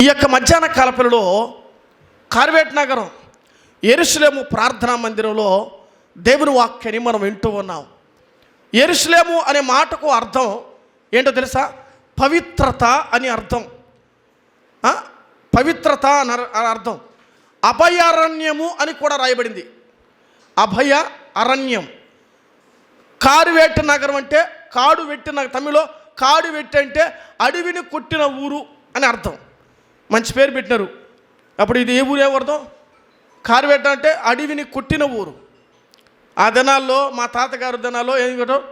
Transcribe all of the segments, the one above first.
ఈ యొక్క మధ్యాహ్న కాలపరిలో కార్వేట్ నగరం ఎరుసలేము ప్రార్థనా మందిరంలో దేవుని వాక్యాన్ని మనం వింటూ ఉన్నాం. ఎరుసలేము అనే మాటకు అర్థం ఏంటో తెలుసా? పవిత్రత అని అర్థం. పవిత్రత అని అర్థం. అభయారణ్యము అని కూడా రాయబడింది. అభయ అరణ్యం. కారువేట నగరం అంటే కాడు వెట్టిన తమిళలో కాడు వెట్టి అంటే అడవిని కొట్టిన ఊరు అని అర్థం. మంచి పేరు పెట్టినారు. అప్పుడు ఇది ఏ ఊరు ఏ కార్వేట అంటే అడవిని కొట్టిన ఊరు. ఆ దినాల్లో మా తాతగారు దినాల్లో ఏం చెప్పడం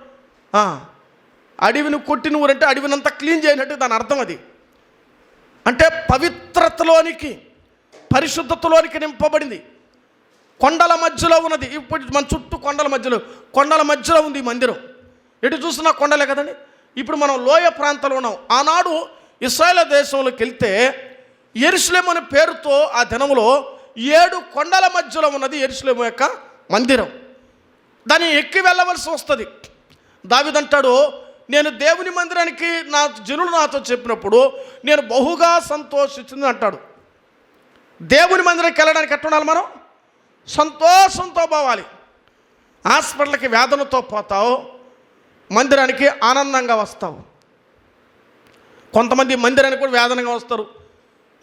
అడవిని కొట్టిన ఊరు అంటే అడవినంతా క్లీన్ చేయనట్టు దాని అర్థం అది. అంటే పవిత్రతలోనికి పరిశుద్ధతలోనికి నింపబడింది. కొండల మధ్యలో ఉన్నది. ఇప్పుడు మన చుట్టూ కొండల మధ్యలో కొండల మధ్యలో ఉంది ఈ మందిరం. ఎటు చూసినా కొండలే కదండి. ఇప్పుడు మనం లోయ ప్రాంతంలో ఉన్నాం. ఆనాడు ఇస్రాయేల్ దేశంలోకి వెళ్తే ఎరుసలేం అనే పేరుతో ఆ దినములో ఏడు కొండల మధ్యలో ఉన్నది ఎరుసలేం యొక్క మందిరం. దాన్ని ఎక్కి వెళ్ళవలసి వస్తుంది. దావిదంటాడు నేను దేవుని మందిరానికి నా జనులు నాతో చెప్పినప్పుడు నేను బహుగా సంతోషించింది అంటాడు. దేవుని మందిరానికి వెళ్ళడానికి ఎట్లా ఉండాలి మనం? సంతోషంతో పోవాలి. హాస్పిటల్కి వేదనతో పోతావు మందిరానికి ఆనందంగా వస్తావు. కొంతమంది మందిరానికి కూడా వేదనగా వస్తారు.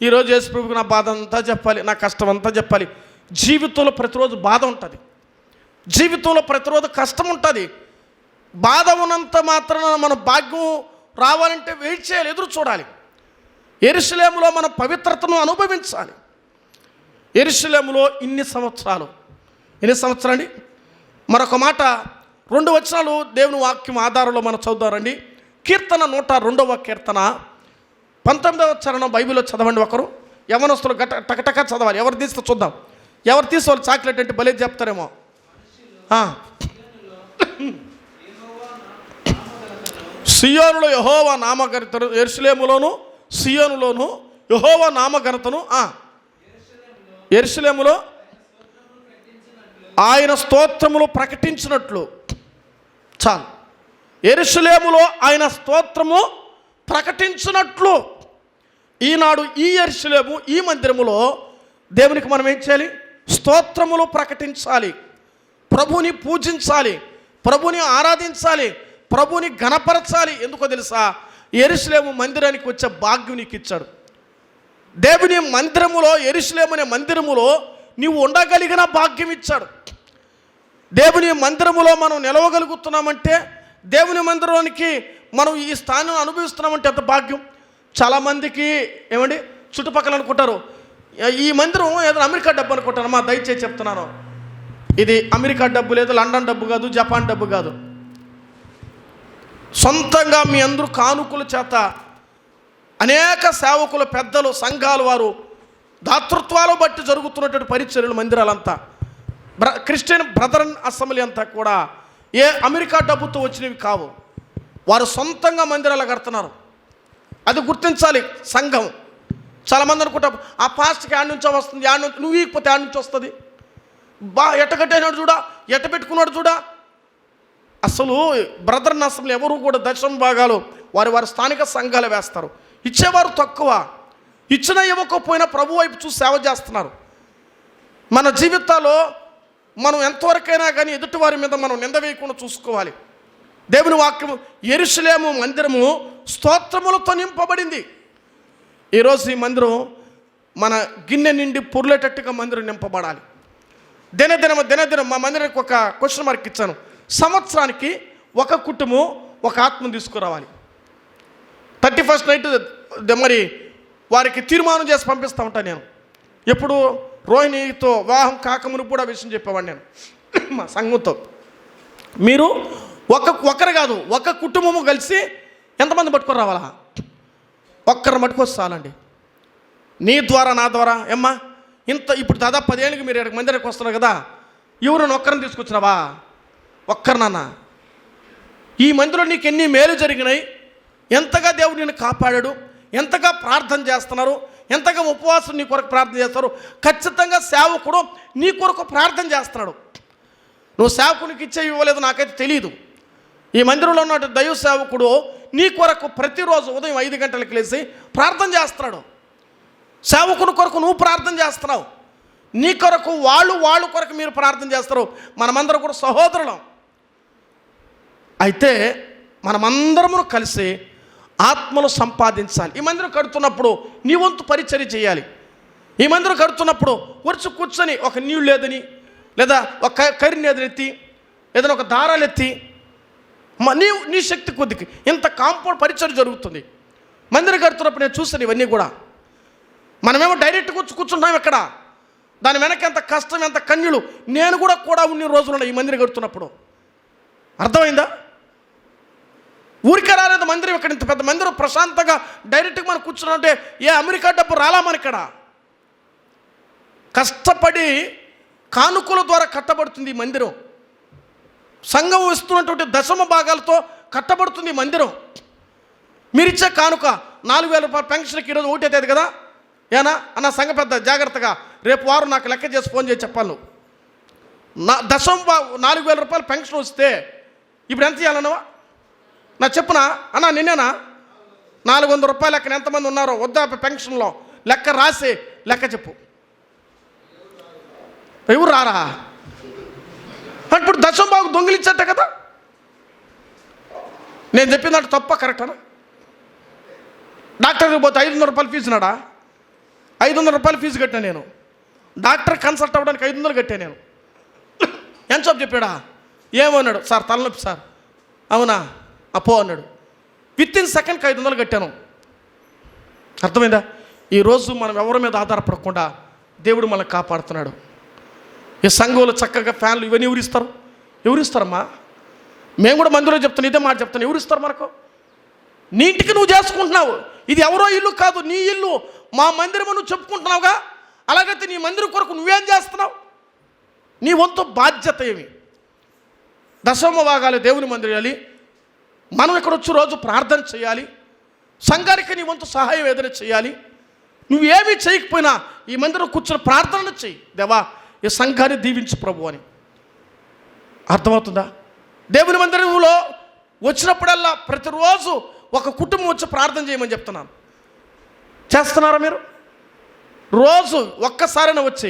ఈరోజు యేసు ప్రభుకి నా బాధ అంతా చెప్పాలి నా కష్టం అంతా చెప్పాలి. జీవితంలో ప్రతిరోజు బాధ ఉంటుంది. జీవితంలో ప్రతిరోజు కష్టం ఉంటుంది. బాధ ఉన్నంత మాత్రాన మన భాగ్యం రావాలంటే వెయిట్ చేయాలి ఎదురు చూడాలి. ఎరుసలేములో మన పవిత్రతను అనుభవించాలి. ఎరుసలేములో ఇన్ని సంవత్సరాలు. ఎన్ని సంవత్సరాలు మరొక మాట రెండు వచనాలు దేవుని వాక్యం ఆధారంలో మనం చదువుతారండి కీర్తన నూట రెండవ కీర్తన. పంతొమ్మిదవ చరణం బైబిల్లో చదవండి ఒకరు. యవనస్తులు గట టకటక చదవాలి. ఎవరు తీస్తే చూద్దాం. ఎవరు తీసుకోవాలి చాక్లెట్ అంటే భలే చెప్తారేమో. సియోనులో యహోవా నామగరితను ఎరుసలేములోను సియోనులోను యహోవా నామఘనతను ఎరుసలేములో ఆయన స్తోత్రములు ప్రకటించినట్లు. చాలు. ఎరుసలేములో ఆయన స్తోత్రము ప్రకటించినట్లు. ఈనాడు ఈ ఎరుసలేము ఈ మందిరములో దేవునికి మనం ఏం చేయాలి? స్తోత్రములు ప్రకటించాలి. ప్రభుని పూజించాలి. ప్రభుని ఆరాధించాలి. ప్రభుని గణపరచాలి ఎందుకో తెలుసా? ఎరుసలేము మందిరానికి వచ్చే భాగ్యం నీకు ఇచ్చాడు. దేవుని మందిరములో ఎరుసలేము అనే మందిరములో నీవు ఉండగలిగిన భాగ్యం ఇచ్చాడు. దేవుని మందిరములో మనం నిలవగలుగుతున్నామంటే దేవుని మందిరానికి మనం ఈ స్థానం అనుభవిస్తున్నామంటే ఎంత భాగ్యం? చాలామందికి ఏమండి? చుట్టుపక్కల అనుకుంటారు. ఈ మందిరం ఏదో అమెరికా డబ్బు అనుకుంటారు. మా దయచేసి చెప్తున్నాను. ఇది అమెరికా డబ్బు లేదు లండన్ డబ్బు కాదు జపాన్ డబ్బు కాదు. సొంతంగా మీ అందరూ కానుకల చేత అనేక సేవకులు పెద్దలు సంఘాలు వారు దాతృత్వాలు బట్టి జరుగుతున్నటువంటి పరిచర్యలు మందిరాలంతా. బ్ర క్రిస్టియన్ బ్రదరన్ అసెంబ్లీ అంతా కూడా ఏ అమెరికా డబ్బుతో వచ్చినవి కావు. వారు సొంతంగా మందిరాలు కడుతున్నారు. అది గుర్తించాలి సంఘం. చాలామంది అనుకుంటారు ఆ పాస్ట్కి ఆడ నుంచో వస్తుంది ఆడ నుంచి నువ్వు ఇకపోతే ఆడ నుంచి వస్తుంది. బా ఎట్టగట్టేనాడు చూడా? ఎట్ట పెట్టుకున్నాడు చూడా? అసలు బ్రదర్ అసలు ఎవరు కూడా దశమ భాగాలు వారి వారి స్థానిక సంఘాలు వేస్తారు. ఇచ్చేవారు తక్కువ. ఇచ్చినా ఇవ్వకపోయినా ప్రభు వైపు చూసి సేవ చేస్తున్నారు. మన జీవితాల్లో మనం ఎంతవరకైనా కానీ ఎదుటివారి మీద మనం నింద వేయకుండా చూసుకోవాలి. దేవుని వాక్యము ఎరుసలేము మందిరము స్తోత్రములతో నింపబడింది. ఈరోజు ఈ మందిరం మన గిన్నె నిండి పొర్లేటట్టుగా మందిరం నింపబడాలి. దినదినము దినదినం మా మందిరానికి ఒక క్వశ్చన్ మార్క్ ఇచ్చాను. సంవత్సరానికి ఒక కుటుంబం ఒక ఆత్మ తీసుకురావాలి. థర్టీ ఫస్ట్ నైట్ మరి వారికి తీర్మానం చేసి పంపిస్తూ ఉంటాను నేను. ఎప్పుడు రోహిణితో వివాహం కాకమును కూడా విషయం చెప్పేవాడిని నేను. మా సంఘంతో. మీరు ఒక ఒకరు కాదు ఒక కుటుంబము కలిసి ఎంతమంది పట్టుకొని రావాలా? ఒక్కరు మట్టుకొచ్చి చాలండి. నీ ద్వారా నా ద్వారా. ఏమ్మా ఇంత ఇప్పుడు దాదాపు పదేళ్ళకి మీరు ఇక్కడికి మందిరానికి వస్తున్నారు కదా. ఎవరు ఒక్కరిని తీసుకొచ్చినావా? ఒక్కరు నాన్న. ఈ మందిలో నీకు ఎన్ని మేలు జరిగినాయి? ఎంతగా దేవుడు నిన్ను కాపాడాడు? ఎంతగా ప్రార్థన చేస్తున్నారు? ఎంతగా ఉపవాసం నీ కొరకు ప్రార్థన చేస్తారు? ఖచ్చితంగా సేవకుడు నీ కొరకు ప్రార్థన చేస్తున్నాడు. నువ్వు సేవకునికి ఇచ్చే ఇవ్వలేదు నాకైతే తెలియదు ఈ మందిరంలో ఉన్న దైవ సేవకుడు నీ కొరకు ప్రతిరోజు ఉదయం ఐదు గంటలకు లేచి ప్రార్థన చేస్తున్నాడు. సేవకుని కొరకు నువ్వు ప్రార్థన చేస్తున్నావు. నీ కొరకు వాళ్ళు వాళ్ళు కొరకు మీరు ప్రార్థన చేస్తారు. మనమందరం కూడా సహోదరులం. అయితే మనమందరము కలిసి ఆత్మలు సంపాదించాలి. ఈ మందిరం కడుతున్నప్పుడు నీ వంతు పరిచర్య చేయాలి. ఈ మందిరం కడుతున్నప్పుడు వచ్చి కూర్చొని ఒక నీళ్ళు లేదని లేదా ఒక కరిని ఎదురెత్తి ఎత్తి ఏదైనా ఒక దారాలు ఎత్తి నీ నీ శక్తి కొద్దికి. ఇంత కాంపౌండ్ పరిచయం జరుగుతుంది. మందిర కడుతున్నప్పుడు నేను చూసాను ఇవన్నీ కూడా. మనమేమో డైరెక్ట్ కూర్చు కూర్చుంటాం ఇక్కడ. దాని వెనక ఎంత కష్టం ఎంత కన్యులు నేను కూడా కూడా ఉన్న రోజులు ఉన్నాయి ఈ మందిరం కడుతున్నప్పుడు అర్థమైందా? ఊరికే రాలేదు మందిరం ఇక్కడ. ఇంత పెద్ద మందిరం ప్రశాంతంగా డైరెక్ట్గా మనం కూర్చున్నామంటే ఏ అమెరికా డబ్బు రాలా ఇక్కడ? కష్టపడి కానుకల ద్వారా కట్టబడుతుంది ఈ మందిరం. సంఘం వస్తున్నటువంటి దశమ భాగాలతో కట్టబడుతుంది మందిరం. మీరిచ్చే కానుక నాలుగు వేల రూపాయల పెన్షన్కి ఈరోజు ఒకటి అవుతుంది కదా? ఏనా? అన్న సంఘ పెద్ద జాగ్రత్తగా రేపు వారు నాకు లెక్క చేసి ఫోన్ చేసి చెప్పాలి నువ్వు. నా దశమ నాలుగు వేల రూపాయల పెన్షన్ వస్తే ఇప్పుడు ఎంత ఇవ్వాలన్నవా నా చెప్పునా? అన్న నిన్నేనా? నాలుగు వందల రూపాయలు లెక్కన ఎంతమంది ఉన్నారో వద్దాప పెన్షన్లో లెక్క రాసి లెక్క చెప్పు. ఎవరు రారా? ఇప్పుడు దశం బాగు దొంగిలించట కదా? నేను చెప్పిందంటే తప్ప కరెక్టనా? డాక్టర్కి పోతే ఐదు వందల రూపాయలు ఫీజు నాడా ఐదు వందల రూపాయలు ఫీజు కట్టాను నేను? డాక్టర్ కన్సల్ట్ అవ్వడానికి ఐదు వందలు కట్టాను నేను? ఎంత చెప్పు చెప్పాడా? ఏమన్నాడు? సార్ తలనొప్పి సార్. అవునా? అపో అన్నాడు. విత్ ఇన్ సెకండ్కి ఐదు వందలు కట్టాను. అర్థమైందా? ఈరోజు మనం ఎవరి మీద ఆధారపడకుండా దేవుడు మనల్ని కాపాడుతున్నాడు. ఈ సంఘంలో చక్కగా ఫ్యాన్లు ఇవన్నీ ఎవరిస్తారు ఎవరిస్తారమ్మా మేము కూడా మందిలో చెప్తాను ఇదే మాట చెప్తాను ఎవరిస్తారు మనకు? నీ ఇంటికి నువ్వు చేసుకుంటున్నావు. ఇది ఎవరో ఇల్లు కాదు నీ ఇల్లు. మా మందిరం నువ్వు చెప్పుకుంటున్నావుగా? అలాగైతే నీ మందిరం కొరకు నువ్వేం చేస్తున్నావు? నీ వంతు బాధ్యత ఏమి? దశమ భాగాలు దేవుని మందిరాలి మనం ఇక్కడ వచ్చి రోజు ప్రార్థన చేయాలి. సంఘానికి నీ వంతు సహాయం ఏదైనా చేయాలి. నువ్వేమీ చేయకపోయినా ఈ మందిరం కూర్చొని ప్రార్థన చెయ్యి దేవా ఈ సంఘాన్ని దీవించు ప్రభు అని. అర్థమవుతుందా? దేవుని మందిరంలో వచ్చినప్పుడల్లా ప్రతిరోజు ఒక కుటుంబం వచ్చి ప్రార్థన చేయమని చెప్తున్నాను. చేస్తున్నారా మీరు? రోజు ఒక్కసారైనా వచ్చి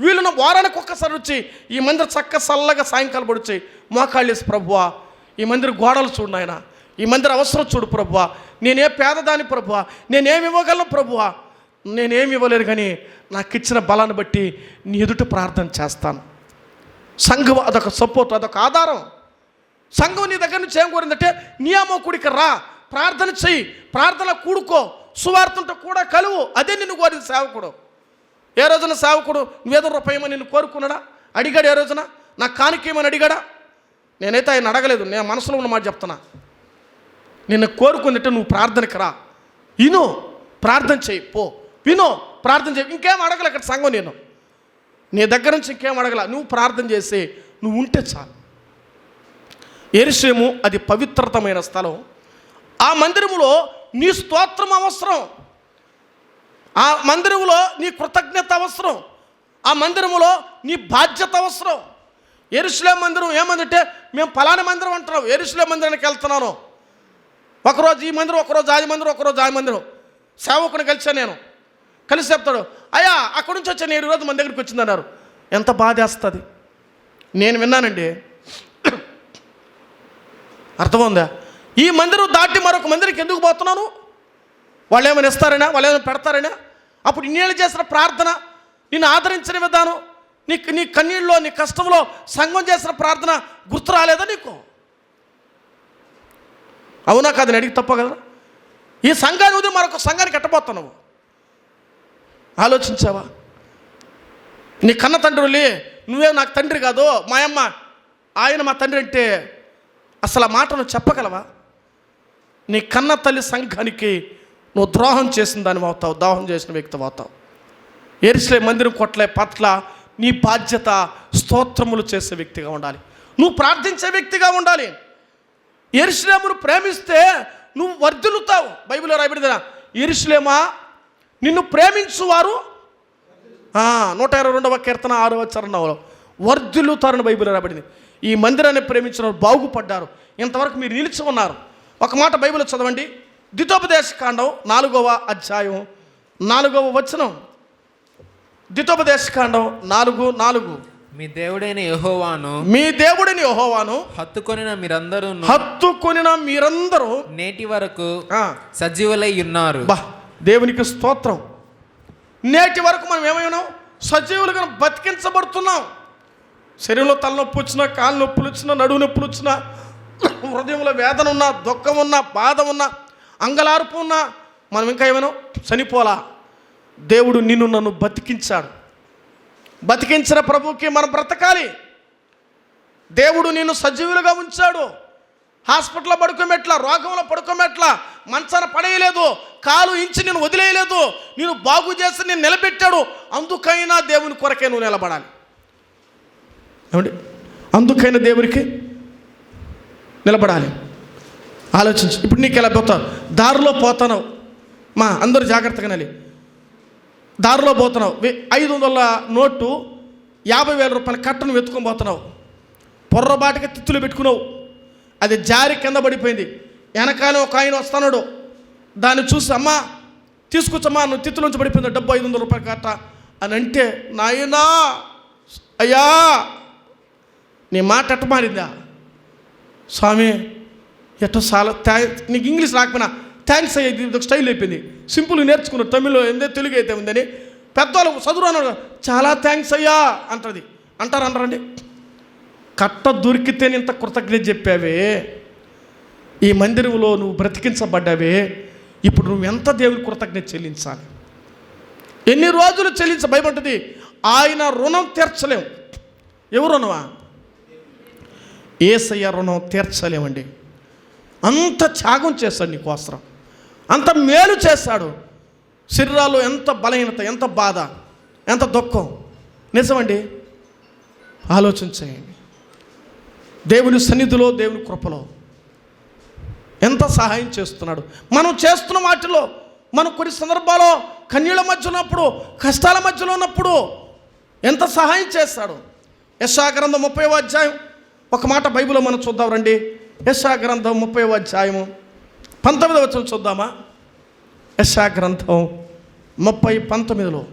వీళ్ళను వారానికి ఒక్కసారి వచ్చి ఈ మందిర చక్క చల్లగా సాయంకాలం పడిచి మోకాళ్ళేసి ప్రభువా ఈ మందిర గోడలు చూడు నాయన ఈ మందిర అవసరం చూడు ప్రభువా నేనే పేదదాని ప్రభువా నేనేమి ఇవ్వగలను ప్రభువా నేనేమి ఇవ్వలేను కానీ నాకు ఇచ్చిన బలాన్ని బట్టి నీ ఎదుట ప్రార్థన చేస్తాను. సంఘం అదొక సపోర్ట్ అదొక ఆధారం. సంఘం నీ దగ్గర నుంచి ఏం కోరిందంటే నియామకుడికి రా ప్రార్థన చెయ్యి ప్రార్థన కూడుకో సువార్తంతో కూడా కలువు. అదే నిన్ను కోరింది సేవకుడు. ఏ రోజున సేవకుడు నువ్వేదో రూపాయమని నిన్ను కోరుకున్నాడా? అడిగాడు ఏ రోజున? నాకు కానికేమని అడిగాడా? నేనైతే ఆయన అడగలేదు. నేను మనసులో ఉన్న మాట చెప్తున్నా. నిన్ను కోరుకుందంటే నువ్వు ప్రార్థనకి రా. ఇను ప్రార్థన చేయి పో. విను ప్రార్థన చేయి. ఇంకేం అడగలే ఇక్కడ సంఘం నేను. నీ దగ్గర నుంచి ఇంకేం అడగల. నువ్వు ప్రార్థన చేసి నువ్వు ఉంటే చాలు. ఎరుసేము అది పవిత్రతమైన స్థలం. ఆ మందిరములో నీ స్తోత్రం అవసరం. ఆ మందిరములో నీ కృతజ్ఞత అవసరం. ఆ మందిరములో నీ బాధ్యత అవసరం. ఎరుసలే మందిరం ఏమందంటే మేము ఫలానా మందిరం అంటున్నాం. ఎరుసలే మందిరానికి వెళ్తున్నాను. ఒకరోజు ఈ మందిరం ఒకరోజు ఆ మందిరం ఒకరోజు ఆ మందిరం. సేవకుని కలిసా నేను. కలిసి చెప్తాడు అయ్యా అక్కడి నుంచి వచ్చాను ఏడు రోజు మన దగ్గరికి వచ్చిందన్నారు. ఎంత బాధేస్తుంది నేను విన్నానండి. అర్థమైందా? ఈ మందిరం దాటి మరొక మందిరికి ఎందుకు పోతున్నాను? వాళ్ళు ఏమైనా ఇస్తారైనా? వాళ్ళు ఏమైనా పెడతారైనా? అప్పుడు ఇన్నేళ్ళు చేసిన ప్రార్థన నిన్ను ఆదరించిన విధానం నీ నీ కన్నీళ్ళలో నీ కష్టంలో సంఘం చేసిన ప్రార్థన గుర్తు రాలేదా నీకు? అవునా కాదని అడిగి తప్ప కదా? ఈ సంఘాన్ని వదిలి మరొక సంఘానికి ఎట్టబోతున్నావు? ఆలోచించావా? నీ కన్న తండ్రులే నువ్వే నాకు తండ్రి కాదు మా అమ్మ ఆయన మా తండ్రి అంటే అసలు ఆ మాటను చెప్పగలవా? నీ కన్న తల్లి సంఘానికి నువ్వు ద్రోహం చేసిన దాని అవుతావు ద్రోహం చేసిన వ్యక్తి అవుతావు. ఎరిసలే మందిరం కొట్లే పట్ల నీ బాధ్యత స్తోత్రములు చేసే వ్యక్తిగా ఉండాలి. నువ్వు ప్రార్థించే వ్యక్తిగా ఉండాలి. ఎరుసలేమును ప్రేమిస్తే నువ్వు వర్ధిల్లుతావు. బైబిల్లో రాయబడిందిరా ఎరుసలేమా నిన్ను ప్రేమించువారు? నూట ఇరవై రెండవ కీర్తన ఆరవ చరణంలో వర్ధిల్లుతారని బైబిల్ రాబడింది ఈ మందిరాన్ని ప్రేమించిన వారు బాగుపడ్డారు. ఇంతవరకు మీరు నిలిచి ఉన్నారు. ఒక మాట బైబిల్ చదవండి. ద్వితోపదేశ కాండం నాలుగవ అధ్యాయం నాలుగవ వచనం. ద్వితోపదేశకాండం నాలుగు నాలుగు. మీ దేవుడైన యెహోవాను మీ దేవుడిని యెహోవాను హత్తుకొనిన మీరందరూ హత్తుకొనిన మీరందరూ నేటి వరకు సజీవులై ఉన్నారు. బా. దేవునికి స్తోత్రం. నేటి వరకు మనం ఏమైనాం సజీవులుగా బతికించబడుతున్నాం. శరీరంలో తలనొప్పి వచ్చినా కాలు నొప్పులు వచ్చినా నడువు నొప్పులు వచ్చినా హృదయంలో వేదన ఉన్నా దుఃఖం ఉన్నా బాధ ఉన్నా అంగలార్పు ఉన్నా మనం ఇంకా ఏమైనా చనిపోలా దేవుడు నిన్ను నన్ను బతికించాడు. బతికించిన ప్రభువుకి మనం బ్రతకాలి. దేవుడు నిన్ను సజీవులుగా ఉంచాడు. హాస్పిటల్లో పడుకోమెట్లా రోగంలో పడుకోమెట్లా మంచాన పడేయలేదు. కాలు ఇంచి నేను వదిలేయలేదు. నేను బాగు చేసి నేను నిలబెట్టాడు. అందుకైనా దేవుని కొరకే నువ్వు నిలబడాలి. ఏమండి? అందుకైనా దేవునికి నిలబడాలి. ఆలోచించు. ఇప్పుడు నీకు ఎలా పోతావు? దారిలో పోతున్నావు. మా అందరూ జాగ్రత్తగా నెలి దారిలో పోతున్నావు. ఐదు వందల నోటు యాభై వేల రూపాయల కట్టను వెతుకొని పోతున్నావు. పొర్రబాటుగా తిత్తులు పెట్టుకున్నావు. అది జారి కింద పడిపోయింది. వెనకాల ఒక ఆయన వస్తున్నాడు. దాన్ని చూసి అమ్మా తీసుకొచ్చమ్మా నువ్వు తిత్తులోంచి పడిపోయింది. డబ్బు ఐదు వందల రూపాయలు కట్ట. అని అంటే నాయనా అయ్యా నీ మాట ఎట్ట మారిందా? స్వామి ఎట్టో చాలా థ్యాంక్స్ నీకు ఇంగ్లీష్ రాకపోయినా థ్యాంక్స్ అయ్యేది ఒక స్టైల్ అయిపోయింది. సింపుల్గా నేర్చుకున్నాడు తమిళ్ళో ఏందే తెలుగు అయితే ఉందని. పెద్దవాళ్ళు చదువు అన్నాడు చాలా థ్యాంక్స్ అయ్యా అంటది. అంటారు అంటారండి. కట్ట దొరికితే ఇంత కృతజ్ఞత చెప్పావే? ఈ మందిరంలో నువ్వు బ్రతికించబడ్డావే? ఇప్పుడు నువ్వు ఎంత దేవుని కృతజ్ఞత చెల్లించాలి? ఎన్ని రోజులు చెల్లించ భయపడుతుంది ఆయన రుణం తీర్చలేం. ఎవరు రుణమా? ఏసయ్య రుణం తీర్చలేమండి. అంత త్యాగం చేస్తాడు నీకోసరం అంత మేలు చేస్తాడు శరీరాల్లో ఎంత బలహీనత ఎంత బాధ ఎంత దుఃఖం. నిజమండి? ఆలోచించేయండి. దేవుని సన్నిధిలో దేవుని కృపలో. ఎంత సహాయం చేస్తున్నాడు. మనం చేస్తున్న వాటిలో మనం కొన్ని సందర్భాల్లో కన్నీళ్ళ మధ్య ఉన్నప్పుడు కష్టాల మధ్యలో ఉన్నప్పుడు ఎంత సహాయం చేస్తాడు. యశాగ్రంథం ముప్పై అధ్యాయం. ఒక మాట బైబిల్లో మనం చూద్దాం రండి. యశాగ్రంథం ముప్పై అధ్యాయము. పంతొమ్మిదవ వచ్చిన చూద్దామా? యశాగ్రంథం ముప్పై పంతొమ్మిదిలో.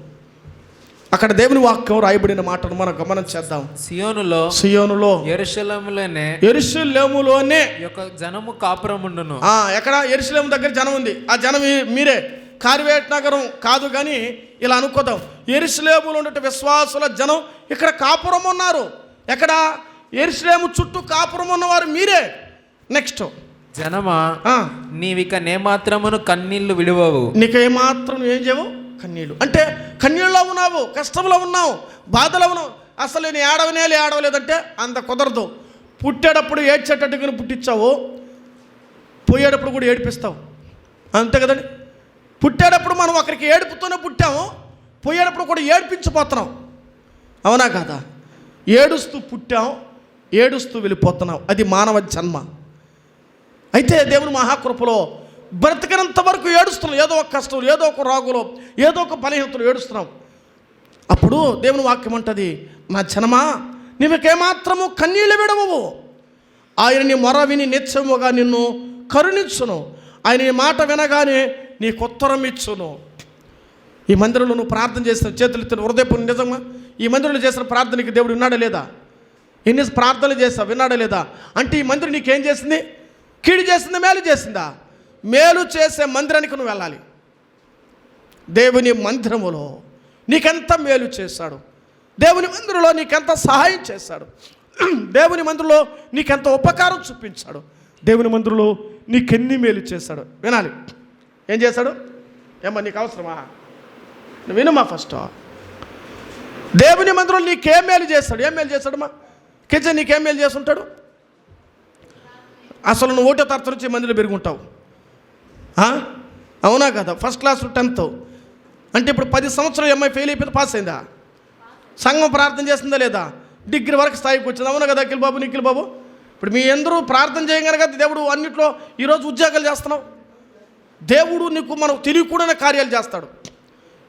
అక్కడ దేవుని వాక్యం రాయబడిన మాటను మనం గమనం చేద్దాం. సియోనులో సియోనులో. ఎరుషలేములోనే ఎరుసలేములోనే ఈ యొక్క జనము కాపురముండును ఆ, ఎక్కడ? ఎరుసలేం దగ్గర జనం ఉంది. ఆ జనం మీరే. కార్వేట్ నగరం కాదు కానీ ఇలా అనుకోదాం. ఎరుసలేములో ఉన్నట్టు విశ్వాసుల జనం ఇక్కడ కాపురం ఉన్నారు. ఎక్కడ? ఎరుసలేము చుట్టూ కాపురం ఉన్నవారు మీరే. నెక్స్ట్. జనమా నీవిక నేమాత్రమును కన్నీళ్ళు విడువవు. నీకు ఏమాత్రం ఏం చేయవు? కన్నీళ్ళు అంటే కన్నీళ్ళలో ఉన్నావు కష్టంలో ఉన్నావు బాధలో ఉన్నావు. అసలు నేను ఏడవనేలు ఏడవలేదంటే అంత కుదరదు. పుట్టేటప్పుడు ఏడ్చేటట్టుగా పుట్టించావు పోయేటప్పుడు కూడా ఏడిపిస్తావు. అంతే కదండి. పుట్టేటప్పుడు మనం ఒకరికి ఏడుపుతూనే పుట్టాము పోయేటప్పుడు కూడా ఏడిపించిపోతున్నాం అవునా కదా? ఏడుస్తూ పుట్టాం ఏడుస్తూ వెళ్ళిపోతున్నాం. అది మానవ జన్మ. అయితే దేవుని మహాకృపలో బ్రతికినంత వరకు ఏడుస్తున్నాం ఏదో ఒక కష్టం ఏదో ఒక రోగులో ఏదో ఒక బలహీనతలు ఏడుస్తున్నాం అప్పుడు దేవుని వాక్యం అంటది నా జనమా నీవుకేమాత్రము కన్నీళ్ళు విడవవు. ఆయన నీ మొర విని నిత్యముగా నిన్ను కరుణించును. ఆయన నీ మాట వినగానే నీకు ఉత్తరం ఇచ్చును. ఈ మందిరంలో నువ్వు ప్రార్థన చేసిన చేతులు ఎత్తిన హృదయపు ఈ మందిరంలో చేసిన ప్రార్థనకి దేవుడు విన్నాడా లేదా? ఎన్ని ప్రార్థనలు చేస్తావు విన్నాడా లేదా? అంటే ఈ మందిరం నీకేం చేసింది? కీడు చేసిందా? మేలు చేసిందా? మేలు చేసే మందిరానికి నువ్వు వెళ్ళాలి. దేవుని మందిరములో నీకెంత మేలు చేశాడు? దేవుని మందిరంలో నీకెంత సహాయం చేశాడు? దేవుని మందిరంలో నీకెంత ఉపకారం చూపించాడు? దేవుని మందిరంలో నీకెన్ని మేలు చేశాడు? వినాలి. ఏం చేశాడు? ఏమో నీకు అవసరమా? నువ్వు వినమా ఫస్ట్ దేవుని మందిరం నీకేం మేలు చేస్తాడు ఏం మేలు చేస్తాడమ్మా కిచెన్ నీకేం మేలు చేస్తుంటాడు? అసలు నువ్వు ఓటో తరగతి నుంచి మందిలో పెరుగుంటావు అవునా కదా? ఫస్ట్ క్లాస్ టెన్త్ అంటే ఇప్పుడు పది సంవత్సరాలు ఎంఐ ఫెయిల్ అయిపోతే పాస్ అయిందా? సంఘం ప్రార్థన చేసిందా లేదా? డిగ్రీ వరకు స్థాయికి వచ్చింది? అవునా కదా అఖిల్ బాబు నిఖిల్ బాబు? ఇప్పుడు మీ అందరూ ప్రార్థన చేయగలగా దేవుడు అన్నిట్లో ఈరోజు ఉద్యోగాలు చేస్తున్నావు. దేవుడు నీకు మనం తెలియకూడని కార్యాలు చేస్తాడు.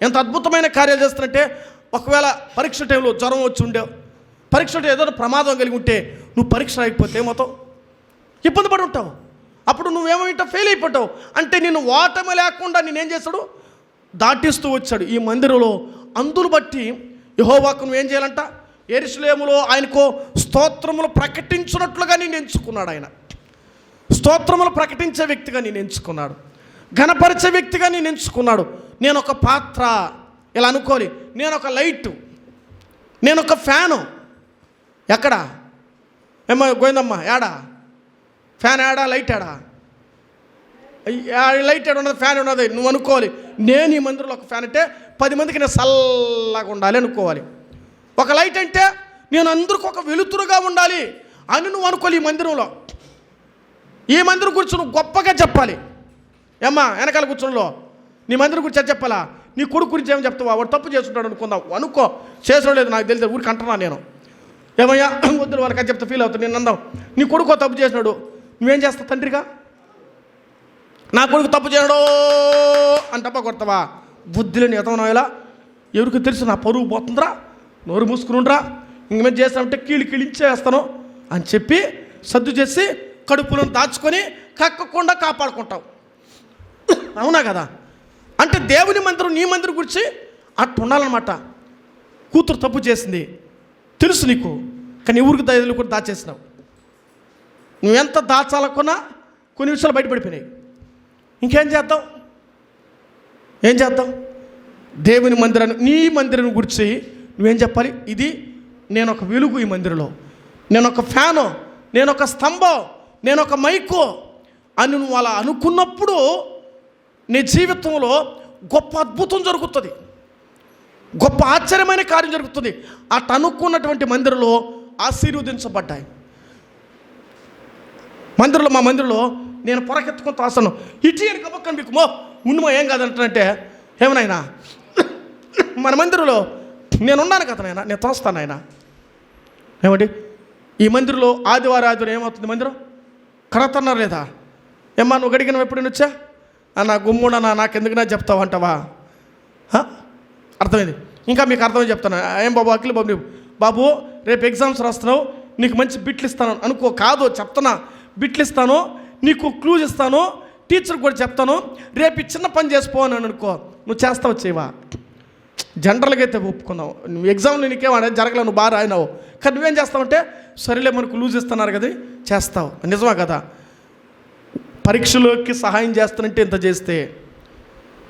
ఎంత అద్భుతమైన కార్యాలు చేస్తున్నట్టే ఒకవేళ పరీక్ష టైంలో జ్వరం వచ్చి ఉండేవు పరీక్ష టైం ఏదో ప్రమాదం కలిగి ఉంటే నువ్వు పరీక్ష రాయకపోతే ఏమవుతావు? ఇబ్బంది పడి ఉంటావు. అప్పుడు నువ్వేమో ఫెయిల్ అయిపోతావు. అంటే నేను ఓటమి లేకుండా నేనేం చేస్తాడు దాటిస్తూ వచ్చాడు ఈ మందిరంలో. అందును బట్టి యహోవాకు నువ్వేం ఏం చేయాలంట? ఎరుసలేములో ఆయనకు స్తోత్రములు ప్రకటించినట్లుగా నేను ఎంచుకున్నాడు ఆయన. స్తోత్రములు ప్రకటించే వ్యక్తిగా నేను ఎంచుకున్నాడు. ఘనపరిచే వ్యక్తిగా నేను ఎంచుకున్నాడు. నేను ఒక పాత్ర. ఇలా అనుకోని నేను ఒక లైటు నేను ఒక ఫ్యాను ఎక్కడ? ఏమో గోవిందమ్మ ఏడా? ఫ్యాన్ ఏడా లైట్ ఆడా? లైట్ ఆడ ఉన్నది ఫ్యాన్ ఉన్నది. నువ్వు అనుకోవాలి. నేను ఈ మందిరంలో ఒక ఫ్యాన్ అంటే పది మందికి నేను చల్లగా ఉండాలి అనుకోవాలి. ఒక లైట్ అంటే నేను అందరికి ఒక వెలుతురుగా ఉండాలి అని నువ్వు అనుకోవాలి ఈ మందిరంలో. ఈ మందిరం గురించి నువ్వు గొప్పగా చెప్పాలి. ఏమ్మా వెనకాల కూర్చునిలో నీ మందిరం గురించి అది చెప్పాలా? నీ కొడుకు గురించి ఏం చెప్తావా? వాడు తప్పు చేస్తుంటాడు అనుకుందాం. అనుకో. చేసిన లేదు నాకు తెలియదు. ఊరికి అంటున్నా నేను. ఏమయ్యా వద్దు వాళ్ళకి అది చెప్తే ఫీల్ అవుతుంది. నేను అందాం. నీ కొడుకో తప్పు చేసినాడు. నువ్వేం చేస్తావు తండ్రిగా? నా కొడుకు తప్పు చేయడో అని తప్ప కొడతావా? బుద్ధిలేని ఎతవనం ఇలా ఎవరికి తెలుసు నా పరువు పోతుందిరా? నోరు మూసుకునిరా ఇంక మీద చేస్తామంటే కీళ్ళు కీళ్ళించేస్తాను అని చెప్పి సర్దు చేసి కడుపులను దాచుకొని కక్కకుండా కాపాడుకుంటావు. అవునా కదా? అంటే దేవుని మందిరం నీ మందిరం గురించి అట్టు ఉండాలన్నమాట. కూతురు తప్పు చేసింది. తెలుసు నీకు కానీ ఊరికి దయలు కూడా దాచేసినావు. నువ్వెంత దాచాలనుకున్నా కొన్ని విషయాలు బయటపడిపోయినాయి. ఇంకేం చేద్దాం? ఏం చేద్దాం? దేవుని మందిరాన్ని నీ మందిరం గురించి నువ్వేం చెప్పాలి? ఇది నేను ఒక వెలుగు ఈ మందిరంలో. నేను ఒక ఫ్యాను నేను ఒక స్తంభం నేను ఒక మైకో అని నువ్వు అలా అనుకున్నప్పుడు నీ జీవితంలో గొప్ప అద్భుతం జరుగుతుంది. గొప్ప ఆశ్చర్యమైన కార్యం జరుగుతుంది. అటు అనుకున్నటువంటి మందిరంలో ఆశీర్వదించబడ్డాయి. మందిరంలో మా మందిరంలో నేను పొరకెత్తుకొని తాస్తాను. ఇటు అని కబక్కని మీకు మో ఉండుమో ఏం కాదంటే ఏమనైనా మన మందిరంలో నేను ఉన్నాను కదా నాయన నేను తోస్తాను ఆయన ఏమండి? ఈ మందిరంలో ఆదివారం ఆదివారం ఏమవుతుంది మందిరం? కడతన్నారు లేదా? ఏమ్మా నువ్వు గడిగిన ఎప్పుడు వచ్చా నా గుమ్ముడా నా నాకెందుకునా చెప్తావు అంటావా? అర్థమైంది? ఇంకా మీకు అర్థమై చెప్తాను. ఏం బాబు అఖిల్ బాబు బాబు రేపు ఎగ్జామ్స్ రాస్తున్నావు నీకు మంచి బిట్లు ఇస్తాను అనుకో కాదు చెప్తున్నా. బిట్లు ఇస్తాను నీకు క్లూజ్ ఇస్తాను టీచర్ కూడా చెప్తాను రేపు చిన్న పని చేసిపో అని అనుకో. నువ్వు చేస్తావు చేయవా? జనరల్గా అయితే ఒప్పుకున్నావు. నువ్వు ఎగ్జామ్లో నీకేమన్నా జరగలే నువ్వు బాగా రాయినావు కానీ నువ్వేం చేస్తావంటే సరేలే మనకు లూజ్ ఇస్తున్నారు కదా చేస్తావు. నిజమా కదా? పరీక్షలోకి సహాయం చేస్తానంటే ఇంత చేస్తే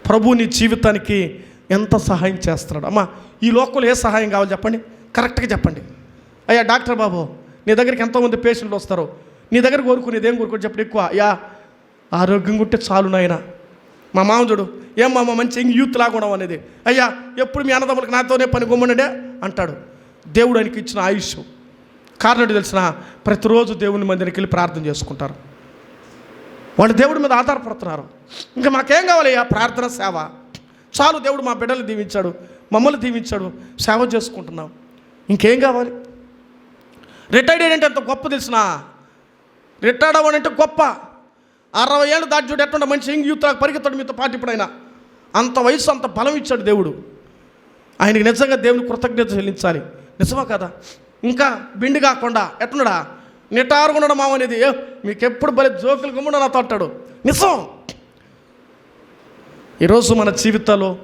ప్రభు నీ జీవితానికి ఎంత సహాయం చేస్తున్నాడు? అమ్మా ఈ లోకంలో ఏ సహాయం కావాలి చెప్పండి? కరెక్ట్గా చెప్పండి. అయ్యా డాక్టర్ బాబు నీ దగ్గరికి ఎంతోమంది పేషెంట్లు వస్తారు. నీ దగ్గర కోరుకునేది ఏం కోరుకుని చెప్పండి ఎక్కువ? యా ఆరోగ్యం ఉంటే చాలు నాయన. మా మామ చూడు ఏం మామ మంచి ఇంక యూత్ లాగడం అనేది. అయ్యా ఎప్పుడు మీ అన్నదమ్ములకు నాతోనే పని గుమ్మనడే అంటాడు. దేవుడు ఆయనకి ఇచ్చిన ఆయుష్. కారణం తెలిసిన ప్రతిరోజు దేవుని మందిరికి వెళ్ళి ప్రార్థన చేసుకుంటారు. వాళ్ళు దేవుడి మీద ఆధారపడుతున్నారు. ఇంకా మాకేం కావాలయ్యా ప్రార్థన సేవ. చాలు దేవుడు మా బిడ్డలు దీవించాడు మమ్మల్ని దీవించాడు సేవ చేసుకుంటున్నాం. ఇంకేం కావాలి? రిటైర్డ్ అంటే ఎంత గొప్ప తెలిసినా రిటైర్డ్ అవ్వడంటే గొప్ప. అరవై ఏళ్ళు దాటి ఎట్టుండే మంచి ఇంగ్ యూత్ పరిగెత్తాడు మీతో పాటు ఇప్పుడైనా. అంత వయసు అంత బలం ఇచ్చాడు దేవుడు. ఆయనకి నిజంగా దేవుని కృతజ్ఞత చెల్లించాలి. నిజమా కదా? ఇంకా బిండి కాకుండా ఎట్టున్నాడా నిటారుగా ఉండడం మామ అనేది. మీకు ఎప్పుడు బలి జోకులు గుమ్మడ నాతో అంటాడు. నిజం. ఈరోజు మన జీవితాల్లో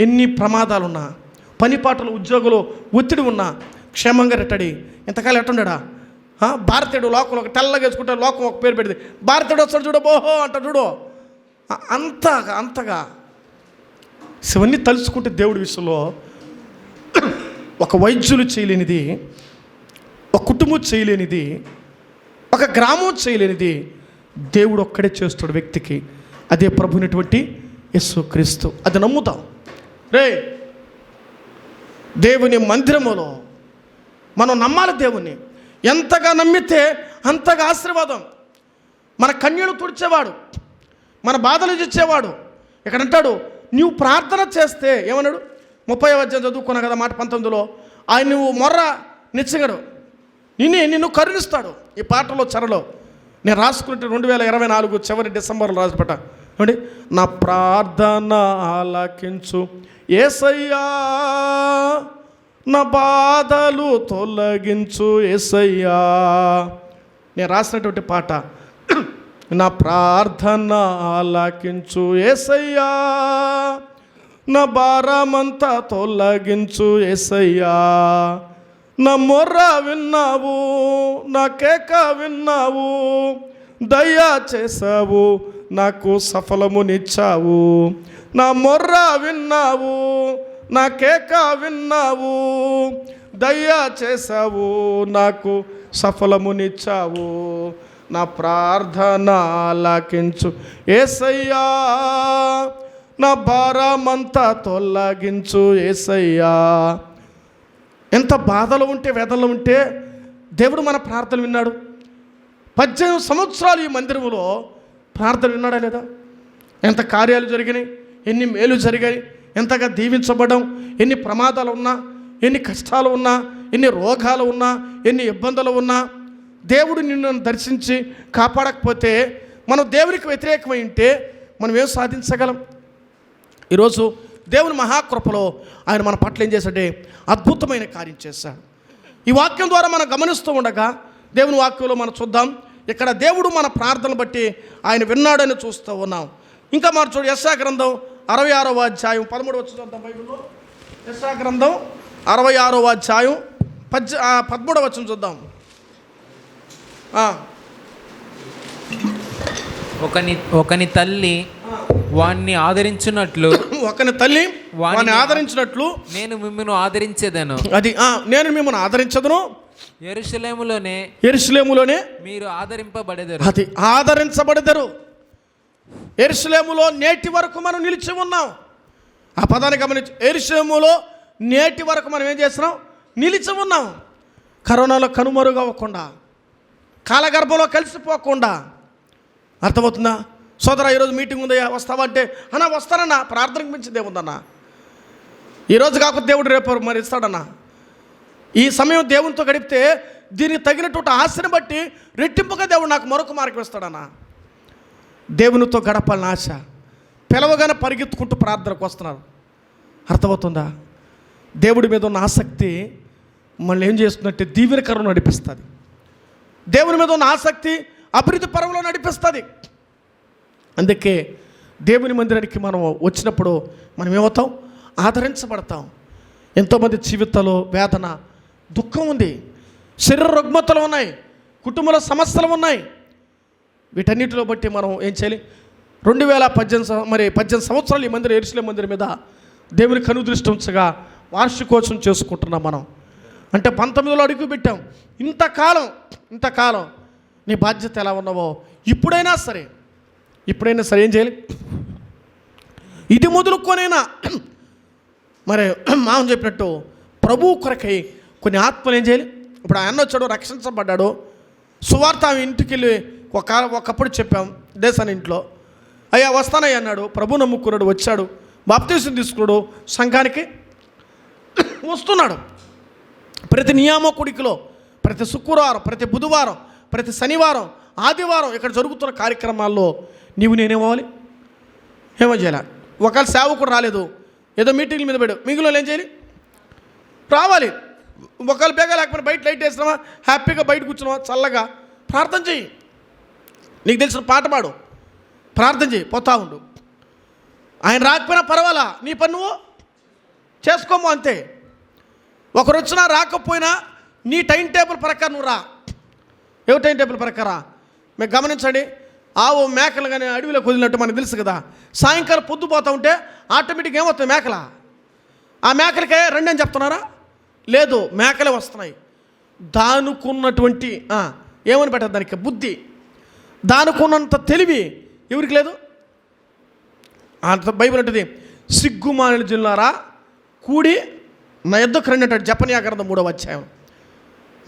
ఎన్ని ప్రమాదాలున్నా పని పాటలు ఉద్యోగులు ఒత్తిడి ఉన్నా క్షేమంగా రెట్టడి ఇంతకాలం ఎట్టుండడా భారతీయుడు లోకం ఒక తెల్లగా వేసుకుంటే లోకం ఒక పేరు పెడితే భారతీయుడు వస్తాడు చూడు ఓహో అంటాడు చూడు. అంతగా అంతగా. ఇవన్నీ తలుచుకుంటే దేవుడి విషయంలో ఒక వైద్యులు చేయలేనిది ఒక కుటుంబం చేయలేనిది ఒక గ్రామం చేయలేనిది దేవుడు ఒక్కడే చేస్తాడు వ్యక్తికి. అదే ప్రభునటువంటి యస్సు క్రీస్తు అది నమ్ముతాం. రే దేవుని మందిరములో మనం నమ్మాలి దేవుని ఎంతగా నమ్మితే అంతగా ఆశీర్వాదం. మన కన్యలు తుడిచేవాడు మన బాధలు ఇచ్చేవాడు. ఇక్కడ అంటాడు నీవు ప్రార్థన చేస్తే ఏమన్నాడు? ముప్పై అధ్యాయం చదువుకున్నా కదా మాట పంతొమ్మిదిలో. ఆయన నువ్వు మొర్ర నిచ్చగడు. నిన్నే నిన్ను కరుణిస్తాడు. ఈ పాటలో చరలో. నేను రాసుకుంటే రెండు వేల ఇరవై నాలుగు చివరి డిసెంబర్లో రాసిపెట్ట. ఏమండి? నా ప్రార్థన ఆలకించు ఏసయ్యా నా బాధలు తొలగించు ఏసయ్యా. నేను రాసినటువంటి పాట నా ప్రార్థన ఆలకించు ఏసయ్యా. నా భారమంతా తొలగించు ఎసయ్యా నా మొర్ర విన్నావు నా కేక విన్నావు దయా చేసావు నాకు సఫలమునిచ్చావు. నా మొర్ర విన్నావు నా కేక విన్నావు దయ్యా చేసావు నాకు సఫలమునిచ్చావు. నా ప్రార్థన లాకించు. ఏసయ్యా నా భారమంతా తొలగించు ఏసయ్యా. ఎంత బాధలు ఉంటే వేదనలు ఉంటే దేవుడు మన ప్రార్థన విన్నాడు. పద్దెనిమిది సంవత్సరాలు ఈ మందిరంలో ప్రార్థన విన్నాడా లేదా? ఎంత కార్యాలు జరిగినాయి ఎన్ని మేలు జరిగాయి ఎంతగా దీవించబడడం? ఎన్ని ప్రమాదాలు ఉన్నా ఎన్ని కష్టాలు ఉన్నా ఎన్ని రోగాలు ఉన్నా ఎన్ని ఇబ్బందులు ఉన్నా దేవుడు నిన్ను దర్శించి కాపాడకపోతే మనం దేవునికి వ్యతిరేకమై ఉంటే మనం ఏం సాధించగలం? ఈరోజు దేవుని మహాకృపలో ఆయన మన పట్ల ఏం చేశాడే అద్భుతమైన కార్యం చేశాడు. ఈ వాక్యం ద్వారా మనం గమనిస్తూ ఉండగా దేవుని వాక్యంలో మనం చూద్దాం. ఇక్కడ దేవుడు మన ప్రార్థన బట్టి ఆయన విన్నాడని చూస్తూ ఉన్నాం. ఇంకా మనం చూడు యశా గ్రంథం అరవై ఆరవ అధ్యాయం పదమూడు వచ్చి చూద్దాం బైబిల్లో యశా గ్రంథం అరవై ఆరవ అధ్యాయం పద్దె ఆ, పదమూడవ వచ్చిన చూద్దాం. ఒకని ఒకని తల్లి వాణ్ణి ఆదరించున్నట్లు ఒకని తల్లి వాడిని ఆదరించినట్లు నేను మిమ్మల్ని ఆదరించేదను. అది నేను మిమ్మల్ని ఆదరించదును. ఎరుషలేములోనే ఎరుసలేములోనే మీరు ఆదరింపబడెదరు. అది ఆదరించబడదరు. ఎరుసలేములో నేటి వరకు మనం నిలిచి ఉన్నాం. ఆ పదాన్ని గమనించి. ఎరుసలేములో నేటి వరకు మనం ఏం చేస్తున్నాం? నిలిచి ఉన్నాం. కరోనాలో కనుమరుగవ్వకుండా కాలగర్భంలో కలిసిపోకుండా. అర్థమవుతుందా? సోదర ఈరోజు మీటింగ్ ఉందయ్యా వస్తావా అంటే అన్న వస్తానన్నా ప్రార్థనకు మించి దేవుందన్నా ఈరోజు కాకపోతే దేవుడు రేపు మరి ఇస్తాడన్నా. ఈ సమయం దేవునితో గడిపితే దీనికి తగినటువంటి ఆశని బట్టి రెట్టింపుగా దేవుడు నాకు మరొక మార్గం ఇస్తాడన్నా. దేవునితో గడపాలని ఆశ. పిలవగానే పరిగెత్తుకుంటూ ప్రార్థనకు వస్తున్నారు. అర్థమవుతుందా? దేవుడి మీద ఉన్న ఆసక్తి మళ్ళీ ఏం చేస్తుందంటే దీవెనకరం నడిపిస్తుంది. దేవుని మీద ఉన్న ఆసక్తి అభివృద్ధి పరంలో నడిపిస్తుంది. అందుకే దేవుని మందిరానికి మనం వచ్చినప్పుడు మనం ఏమవుతాం? ఆదరించబడతాం. ఎంతోమంది జీవితంలో వేదన దుఃఖం ఉంది. శరీర రుగ్మతలు ఉన్నాయి. కుటుంబంలో సమస్యలు ఉన్నాయి. వీటన్నిటిలో బట్టి మనం ఏం చేయాలి? రెండు వేల పద్దెనిమిది మరి పద్దెనిమిది సంవత్సరాలు ఈ మందిరం ఎరుసలే మందిరం మీద దేవుని కనుదృష్టి ఉంచగా వార్షికోత్సవం చేసుకుంటున్నాం మనం. అంటే పంతొమ్మిదిలో అడుగు పెట్టాం ఇంతకాలం ఇంతకాలం నీ బాధ్యత ఎలా ఉన్నావో ఇప్పుడైనా సరే ఇప్పుడైనా సరే ఏం చేయాలి? ఇది మొదలుకొనైనా మరి మామూలు చెప్పినట్టు ప్రభు కొరకై కొన్ని ఆత్మలు ఏం చేయాలి? ఇప్పుడు ఆయన వచ్చాడు రక్షించబడ్డాడు సువార్త ఆమె ఇంటికి వెళ్ళి ఒక ఒకప్పుడు చెప్పాం దేశాన్ని ఇంట్లో. అయ్యా వస్తానయ్య అన్నాడు. ప్రభు నమ్ముకున్నాడు వచ్చాడు. బాప్తీసం తీసుకున్నాడు సంఘానికి వస్తున్నాడు. ప్రతి నియామకుడికిలో ప్రతి శుక్రవారం ప్రతి బుధవారం ప్రతి శనివారం ఆదివారం ఇక్కడ జరుగుతున్న కార్యక్రమాల్లో నీవు నేనేమవ్వాలి? ఏమో చేయాలి ఒకవేళ సేవకుడు రాలేదు ఏదో మీటింగ్ల మీద పెట్టాడు మిగిలిన ఏం చేయాలి? రావాలి. ఒకవేళ బేగా లేకపోతే బయట లైట్ వేసినావా? హ్యాపీగా బయట కూర్చున్నావా? చల్లగా ప్రార్థన చెయ్యి. నీకు తెలిసిన పాట పాడు. ప్రార్థన చెయ్యి పోతా ఉండు. ఆయన రాకపోయినా పర్వాలా? నీ పని నువ్వు? చేసుకోము అంతే. ఒకరు వచ్చినా రాకపోయినా నీ టైం టేబుల్ ప్రకారం నువ్వు రా. ఏ టైం టేబుల్ ప్రకారం? మీరు గమనించండి ఆవు మేకలు కానీ అడవిలో కుదిలినట్టు మనకు తెలుసు కదా. సాయంకాలం పొద్దు పోతూ ఉంటే ఆటోమేటిక్ ఏమవుతుంది మేకల? ఆ మేకలకే రండి అని చెప్తున్నారా? లేదు మేకలే వస్తున్నాయి. దానుకున్నటువంటి ఏమని పెట్టదు దానికి? బుద్ధి. దానుకున్నంత తెలివి ఎవరికి లేదు? అంత బైబిల్ అంటది సిగ్గుమాలిన జిల్లారా కూడి నా యుద్ధకు రండి అంటాడు మూడవ అధ్యాయం.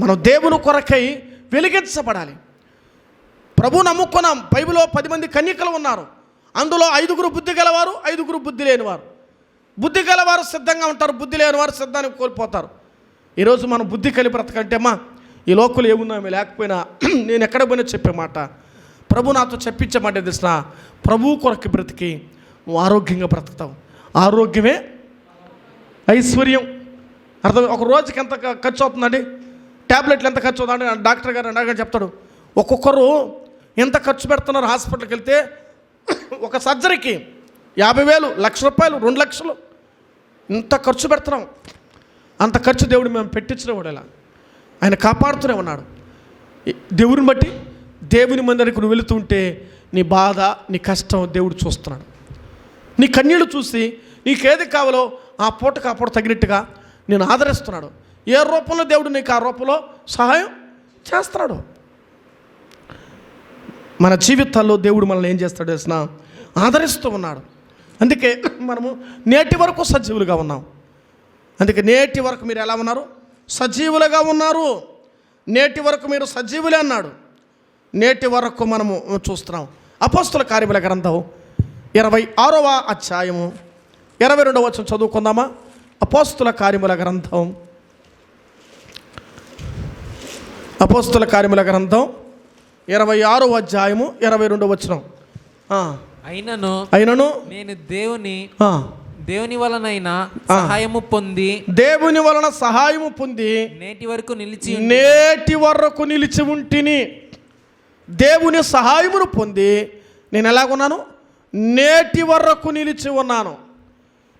మనం దేవుని కొరకై వెలిగించబడాలి. ప్రభు నమ్ముకున్నాం బైబిల్లో పది మంది కన్యకలు ఉన్నారు. అందులో ఐదుగురు బుద్ధి గలవారు ఐదుగురు బుద్ధి లేనివారు. బుద్ధి గలవారు సిద్ధంగా ఉంటారు బుద్ధి లేనివారు సిద్ధానికి కోల్పోతారు. ఈరోజు మనం బుద్ధి కలిపి బ్రతకంటే అమ్మా ఈ లోకలు ఏమున్నా లేకపోయినా నేను ఎక్కడ పోయినా చెప్పే మాట ప్రభు నాతో చెప్పించమంటే తెలిసిన ప్రభు కొరకు బ్రతికి నువ్వు ఆరోగ్యంగా బ్రతుకుతావు. ఆరోగ్యమే ఐశ్వర్యం. అర్థం ఒక రోజుకి ఎంత ఖర్చు అవుతుందండి? ట్యాబ్లెట్లు ఎంత ఖర్చు అవుతుందండి? డాక్టర్ గారు అడగని చెప్తాడు. ఒక్కొక్కరు ఎంత ఖర్చు పెడుతున్నారు హాస్పిటల్కి వెళ్తే ఒక సర్జరీకి యాభై వేలు లక్ష రూపాయలు రెండు లక్షలు. ఇంత ఖర్చు పెడుతున్నాం. అంత ఖర్చు దేవుడు మేము పెట్టించిన ఎలా ఆయన కాపాడుతూనే ఉన్నాడు. దేవుడిని బట్టి దేవుని మందిరికి నువ్వు వెళుతుంటే నీ బాధ నీ కష్టం దేవుడు చూస్తున్నాడు. నీ కన్నీళ్ళు చూసి నీకేది కావాలో ఆ పూటకు ఆ పూట తగినట్టుగా నేను ఆదరిస్తున్నాడు. ఏ రూపంలో దేవుడు నీకు ఆ రూపంలో సహాయం చేస్తున్నాడు? మన జీవితాల్లో దేవుడు మనల్ని ఏం చేస్తాడు తెలిసిన? ఆదరిస్తూ ఉన్నాడు. అందుకే మనము నేటి వరకు సజీవులుగా ఉన్నాం. అందుకే నేటి వరకు మీరు ఎలా ఉన్నారు? సజీవులుగా ఉన్నారు. నేటి వరకు మీరు సజీవులే అన్నాడు. నేటి వరకు మనము చూస్తున్నాం. అపోస్తుల కార్యముల గ్రంథం ఇరవై ఆరవ అధ్యాయము. ఇరవై రెండవ వచ్చిన చదువుకుందామా? అపోస్తుల కార్యముల గ్రంథం అపోస్తుల కార్యముల గ్రంథం ఇరవై ఆరవ అధ్యాయము ఇరవై రెండవ వచ్చిన అయినను అయినను నేను దేవుని దేవుని వలనైనా సహాయము పొంది దేవుని వలన సహాయము పొంది నేటి వరకు నిలిచి నేటి వరకు నిలిచి ఉంటిని. దేవుని సహాయమును పొంది నేను ఎలాగున్నాను? నేటి వరకు నిలిచి ఉన్నాను.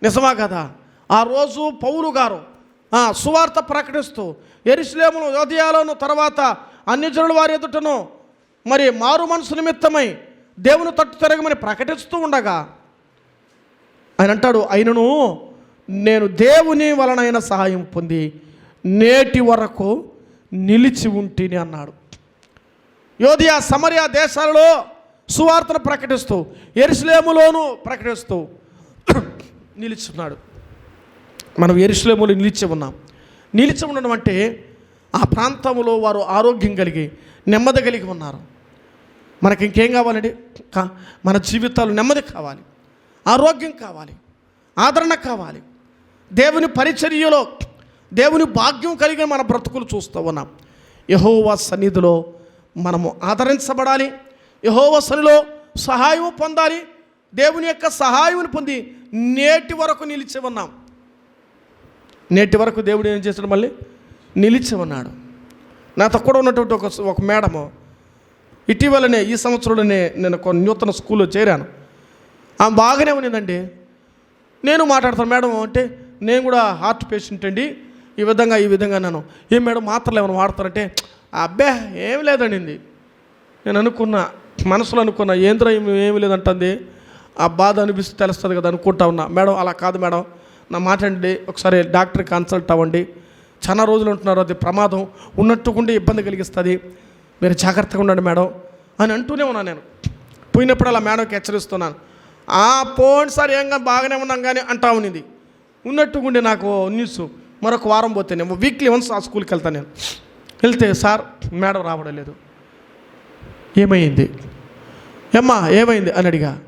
నిజమా కదా? ఆ రోజు పౌరు గారు సువార్త ప్రకటిస్తూ ఎరిశ్లేమును ఉదయాలను తర్వాత అన్ని జనులు వారి ఎదుటను మరి మారు మనసు నిమిత్తమై దేవుని తట్టు తిరగమని ప్రకటిస్తూ ఉండగా ఆయన అంటాడు ఆయనను నేను దేవుని వలనైన సహాయం పొంది నేటి వరకు నిలిచి ఉంటేనే అన్నాడు. యోధియా సమరియా దేశాలలో సువార్తను ప్రకటిస్తూ ఎరుసలేములోను ప్రకటిస్తూ నిలుచున్నాడు. మనం ఎరుసలేములు నిలిచి ఉన్నాం. నిలిచి ఉండడం అంటే ఆ ప్రాంతంలో వారు ఆరోగ్యం కలిగి నెమ్మది కలిగి ఉన్నారు. మనకి ఇంకేం కావాలండి? మన జీవితాలు నెమ్మది కావాలి. ఆరోగ్యం కావాలి. ఆదరణ కావాలి. దేవుని పరిచర్యలో దేవుని భాగ్యం కలిగిన మన బ్రతుకులు చూస్తూ ఉన్నాం. యహోవా సన్నిధిలో మనము ఆదరించబడాలి. యహోవా సన్నిలో సహాయం పొందాలి. దేవుని యొక్క సహాయం పొంది నేటి వరకు నిలిచి ఉన్నాం. నేటి వరకు దేవుడు ఏం చేశాడు మళ్ళీ? నిలిచి ఉన్నాడు. నాతో కూడా ఉన్నటువంటి ఒక ఒక మేడము. ఇటీవలనే ఈ సంవత్సరంలోనే నేను ఒక నూతన స్కూల్లో చేరాను. ఆమె బాగానే ఉన్నదండి. నేను మాట్లాడతాను మేడం అంటే నేను కూడా హార్ట్ పేషెంట్ అండి. ఈ విధంగా ఈ విధంగా నేను ఏ మేడం మాత్రలు ఏమైనా వాడతారంటే అబ్బే ఏం లేదనింది. నేను అనుకున్నా మనసులో అనుకున్నా ఏంద్ర ఏమి లేదంటుంది. ఆ బాధ అనిపిస్తే తెలుస్తుంది కదా అనుకుంటా ఉన్నా. మేడం అలా కాదు మేడం. నా మాట్లాడండి ఒకసారి డాక్టర్ కన్సల్ట్ అవ్వండి. చాలా రోజులు ఉంటున్నారు అది ప్రమాదం. ఉన్నట్టుకుంటే ఇబ్బంది కలిగిస్తుంది. మీరు జాగ్రత్తగా ఉండండి మేడం అని అంటూనే ఉన్నాను నేను. పోయినప్పుడు అలా మేడంకి హెచ్చరిస్తున్నాను. ఆ పోండి సార్ ఏం కానీ బాగానే ఉన్నాం కానీ అంటా ఉన్నింది. ఉన్నట్టుకుండే నాకు న్యూస్. మరొక వారం పోతే నేను వీక్లీ వన్స్ ఆ స్కూల్కి వెళ్తాను నేను. వెళ్తే సార్ మేడం రావడం లేదు. ఏమైంది? ఏమ్మా ఏమైంది? అని అడిగా.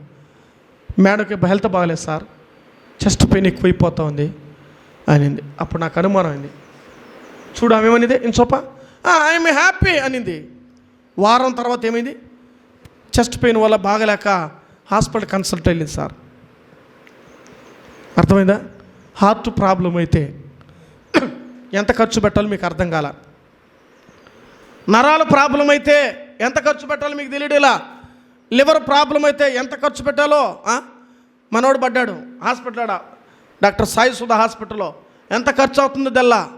మేడంకి హెల్త్ బాగలేదు సార్. చెస్ట్ పెయిన్ ఎక్కువైపోతూ ఉంది. అనింది. అప్పుడు నాకు అనుమానం అయింది. చూడు ఆమె ఏమనింది? ఇంచోప ఐఎమ్ హ్యాపీ అనింది. వారం తర్వాత ఏమైంది? చెస్ట్ పెయిన్ వల్ల బాగలేక హాస్పిటల్ కన్సల్ట్ అయ్యింది సార్. అర్థమైందా? హార్ట్ ప్రాబ్లం అయితే ఎంత ఖర్చు పెట్టాలో మీకు అర్థం కాల. నరాలు ప్రాబ్లం అయితే ఎంత ఖర్చు పెట్టాలో మీకు తెలియడేలా లివర్ ప్రాబ్లం అయితే ఎంత ఖర్చు పెట్టాలో మనోడు పడ్డాడు హాస్పిటల్ డాక్టర్ సాయి సుధా హాస్పిటల్లో. ఎంత ఖర్చు అవుతుందో తెల్లా?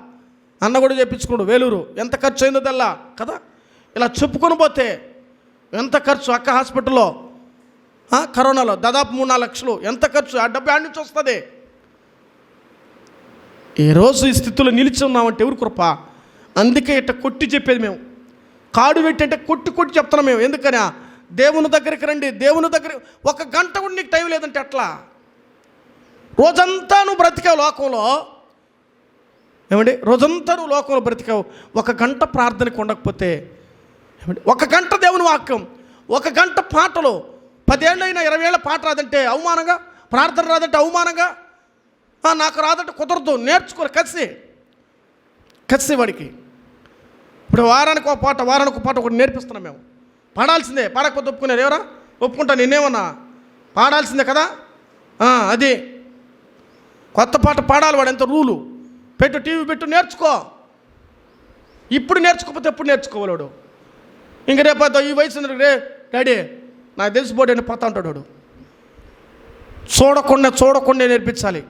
అన్న కూడా చెప్పించుకోడు వేలూరు. ఎంత ఖర్చు అయిందో తెల్లా? కదా? ఇలా చెప్పుకొని పోతే ఎంత ఖర్చు అక్క హాస్పిటల్లో? కరోనాలో దాదాపు మూడు నాలుగు లక్షలు. ఎంత ఖర్చు? ఆ డబ్బు ఆడి నుంచి వస్తుంది. ఈరోజు రోజు ఈ స్థితిలో నిలిచి ఉన్నామంటే ఎవరు కృప? అందుకే ఇట్ట కొట్టి చెప్పేది మేము. కాడు పెట్టి అంటే కొట్టి కొట్టి చెప్తున్నాం మేము. ఎందుకని? దేవుని దగ్గరికి రండి. దేవుని దగ్గర ఒక గంట కూడా నీకు టైం లేదంటే ఎట్లా? రోజంతా నువ్వు బ్రతికావు లోకంలో. ఏమండి? రోజంతా నువ్వు లోకంలో బ్రతికావు. ఒక గంట ప్రార్థనకు ఉండకపోతే ఏమండి? ఒక గంట దేవుని వాక్యం ఒక గంట పాటలు. పదేళ్ళైనా ఇరవై ఏళ్ళ పాట రాదంటే అవమానంగా? ప్రార్థన రాదంటే అవమానంగా? నాకు రాదంటే కుదరదు. నేర్చుకోరు కసి కసి వాడికి. ఇప్పుడు వారానికి ఒక పాట వారానికి ఒక పాట ఒకటి నేర్పిస్తున్నాం మేము. పాడాల్సిందే పాడకపోతే ఒప్పుకున్నారు ఎవరా? ఒప్పుకుంటా నేనేమన్నా పాడాల్సిందే కదా? అది. కొత్త పాట పాడాలి వాడు ఎంత రూలు. పెట్టు టీవీ పెట్టు నేర్చుకో. ఇప్పుడు నేర్చుకోకపోతే ఎప్పుడు నేర్చుకోవాలి వాడు? ఇంక రేపు ఈ వయసు రే డాడీ నాకు తెలిసిపోటీ పోతా ఉంటాడు వాడు. చూడకుండా చూడకుండా నేర్పించాలి.